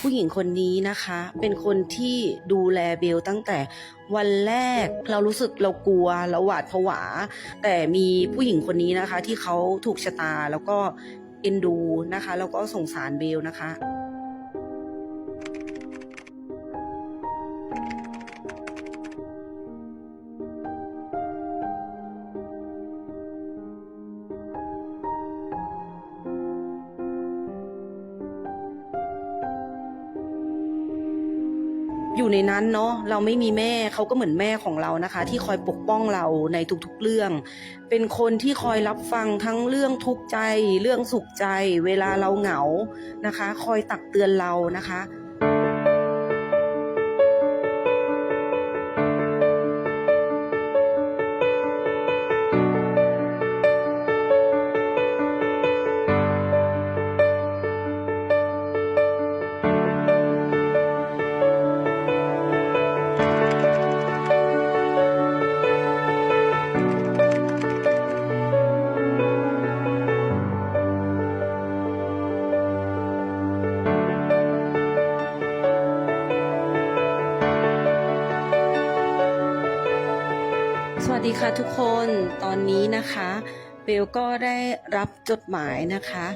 ผู้หญิงคนนี้นะคะ เป็นคนที่ดูแลเบลตั้งแต่วันแรกเรารู้สึกเรากลัวเราหวาดผวา แต่มีผู้หญิงคนนี้นะคะ ที่เขาถูกชะตาแล้วก็เอ็นดูนะคะ แล้วก็สงสารเบลนะคะ อยู่ในนั้นเนาะเราไม่มีแม่เขาก็เหมือนแม่ของเรานะคะ ที่คอยปกป้องเราในทุกๆเรื่อง เป็นคนที่คอยรับฟังทั้งเรื่องทุกข์ใจ เรื่องสุขใจ เวลาเราเหงานะคะ คอยตักเตือนเรานะคะ สวัสดีค่ะทุกคนตอนนี้นะคะเบลก็ได้รับจดหมายนะคะ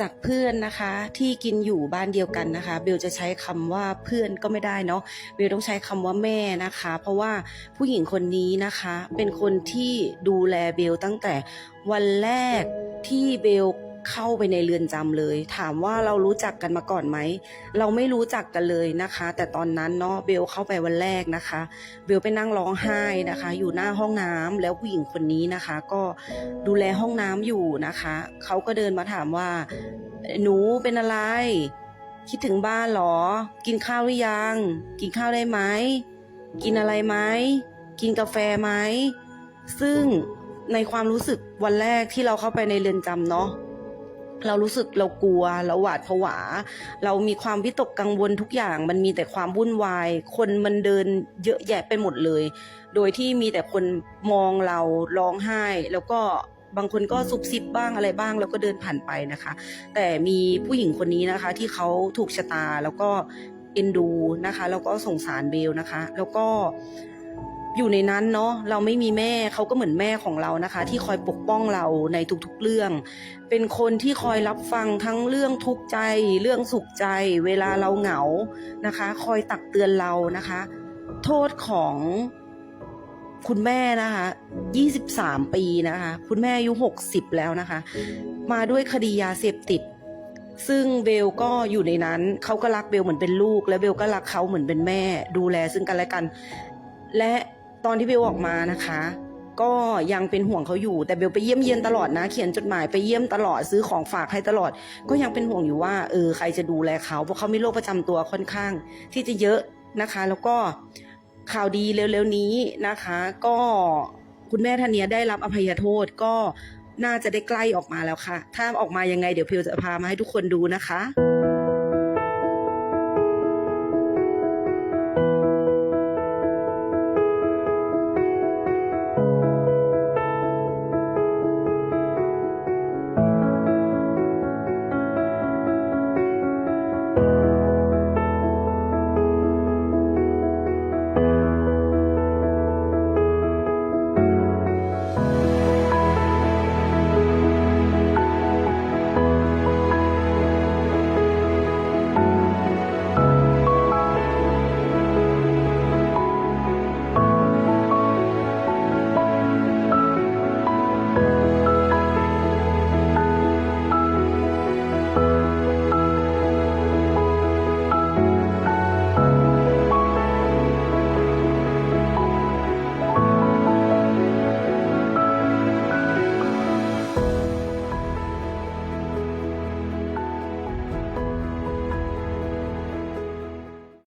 จากเพื่อนนะคะที่กินอยู่บ้านเดียวกันนะคะ เบลจะใช้คำว่าเพื่อนก็ไม่ได้เนาะเบลต้องใช้คำว่าแม่นะคะ เพราะว่าผู้หญิงคนนี้นะคะ เป็นคนที่ดูแลเบลตั้งแต่วันแรกที่เบล เข้าไปในเรือนจำเลย ถามว่าเรารู้จักกันมาก่อนไหม เราไม่รู้จักกันเลยนะคะ แต่ตอนนั้นเนาะเบลเข้าไปวันแรกนะคะ เบลไปนั่งร้องไห้นะคะ อยู่หน้าห้องน้ำแล้วผู้หญิงคนนี้นะคะ ก็ดูแลห้องน้ำอยู่นะคะเขาก็เดินมาถามว่า หนูเป็นอะไร คิดถึงบ้านหรอ กินข้าวหรือยัง กินข้าวได้ไหมกินอะไรไหมกินกาแฟไหมซึ่งในความรู้สึกวันแรกที่เราเข้าไปในเรือนจำเนาะ เรารู้สึกเรากลัวเราหวาดผวา เรามีความวิตกกังวลทุกอย่าง มันมีแต่ความวุ่นวาย คนมันเดินเยอะแยะไปหมดเลย โดยที่มีแต่คนมองเราร้องไห้ แล้วก็บางคนก็ซุบซิบบ้างอะไรบ้าง แล้วก็เดินผ่านไปนะคะ แต่มีผู้หญิงคนนี้นะคะ ที่เขาถูกชะตาแล้วก็เอ็นดูนะคะ แล้วก็สงสารเบลนะคะ แล้วก็ อยู่ในนั้นเนาะเราไม่มีแม่เขาก็เหมือนแม่ของเรานะคะ ที่คอยปกป้องเราในทุกๆเรื่อง เป็นคนที่คอยรับฟังทั้งเรื่องทุกข์ใจ เรื่องสุขใจ เวลาเราเหงานะคะ คอยตักเตือนเรานะคะ โทษของคุณแม่นะคะ 23 ปีนะคะ คุณแม่อายุ 60 แล้วนะคะ มาด้วยคดียาเสพติด ซึ่งเบลก็อยู่ในนั้น เขาก็รักเบลเหมือนเป็นลูก และเบลก็รักเขาเหมือนเป็นแม่ ดูแลซึ่งกันและกัน และ ตอนที่เบลออกมานะคะ ก็ยังเป็นห่วงเขาอยู่แต่เบลไปเยี่ยมเยียนตลอดนะ เขียนจดหมายไปเยี่ยมตลอดซื้อของฝากให้ตลอด ก็ยังเป็นห่วงอยู่ว่าเออใครจะดูแลเขาเพราะเขามีโรคประจำตัวค่อนข้าง ที่จะเยอะนะคะ แล้วก็ข่าวดีเร็วๆนี้นะคะ ก็คุณแม่ท่านเนี้ยได้รับอภัยโทษก็น่าจะได้ใกล้ออกมาแล้วค่ะ ถ้าออกมายังไงเดี๋ยวเพลจะพามาให้ทุกคนดูนะคะ